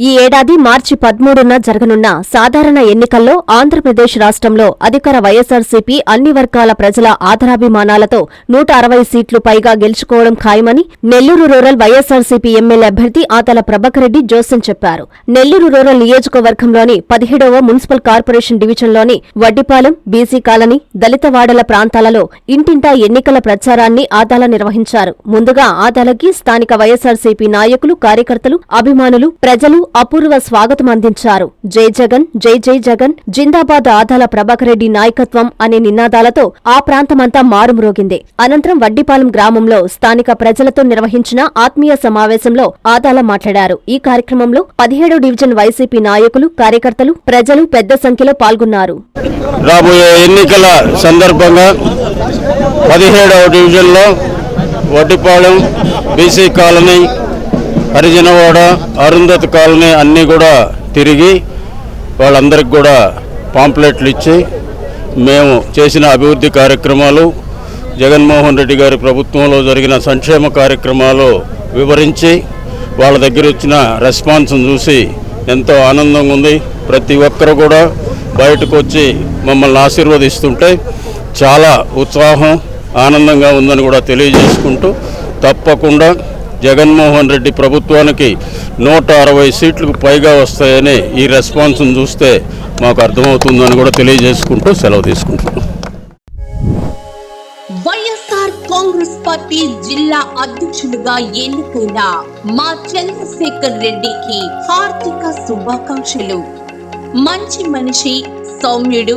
ఈ ఏడాది మార్చి పదమూడున జరగనున్న సాధారణ ఎన్నికల్లో ఆంధ్రప్రదేశ్ రాష్ట్రంలో అధికార వైఎస్సార్సీపీ అన్ని వర్గాల ప్రజల ఆధారాభిమానాలతో నూట అరవై సీట్లు పైగా గెలుచుకోవడం ఖాయమని నెల్లూరు రూరల్ వైఎస్సార్సీపీ ఎమ్మెల్యే అభ్యర్థి ఆతల ప్రభాకరెడ్డి జోసెన్ చెప్పారు. నెల్లూరు రూరల్ నియోజకవర్గంలోని పదిహేడవ మున్సిపల్ కార్పొరేషన్ డివిజన్లోని వడ్డిపాలెం బీసీ కాలనీ దళితవాడల ప్రాంతాలలో ఇంటింటా ఎన్నికల ప్రచారాన్ని ఆదాల నిర్వహించారు. ముందుగా ఆదాలకి స్థానిక వైఎస్సార్సీపీ నాయకులు కార్యకర్తలు అభిమానులు ప్రజలు అపూర్వ స్వాగతం అందించారు. జై జగన్ జై జై జగన్ జిందాబాద్ ఆదాల ప్రభాకరెడ్డి నాయకత్వం అనే నినాదాలతో ఆ ప్రాంతమంతా మారుమ్రోగింది. అనంతరం వడ్డిపాలెం గ్రామంలో స్థానిక ప్రజలతో నిర్వహించిన ఆత్మీయ సమావేశంలో ఆదాల మాట్లాడారు. ఈ కార్యక్రమంలో పదిహేడో డివిజన్ వైసీపీ నాయకులు కార్యకర్తలు ప్రజలు పెద్ద సంఖ్యలో పాల్గొన్నారు. రాబోయే ఎన్నికల సందర్భంగా పదిహేడవ డివిజన్లో Vaddipalem BC colony Harijanawada Arundhati colony అన్నీ కూడా తిరిగి వాళ్ళందరికి కూడా పాంప్లెట్లు ఇచ్చి మేము చేసిన అభివృద్ధి కార్యక్రమాలు జగన్మోహన్ రెడ్డి గారి ప్రభుత్వంలో జరిగిన సంక్షేమ కార్యక్రమాలు వివరించి వాళ్ళ దగ్గర వచ్చిన రెస్పాన్స్ను చూసి ఎంతో ఆనందంగా ఉంది. ప్రతి ఒక్కరు కూడా బయటకు వచ్చి మమ్మల్ని ఆశీర్వదిస్తుంటే చాలా ఉత్సాహం ఆనందంగా ఉందని కూడా తెలియజేసుకుంటూ తప్పకుండా జగన్మోహన్ రెడ్డి ప్రభుత్వానికి నూట అరవై సీట్లకు పైగా వస్తాయని ఈ రెస్పాన్స్ను చూస్తే మాకు అర్థమవుతుందని కూడా తెలియజేసుకుంటూ సెలవు తీసుకుంటున్నాం. వైఎస్ఆర్ కాంగ్రెస్ పార్టీ జిల్లా అధ్యక్షులుగా ఎన్నికైన మా చంద్రశేఖర్ రెడ్డికి హార్దిక శుభాకాంక్షలు. మంచి మనిషి సౌమ్యుడు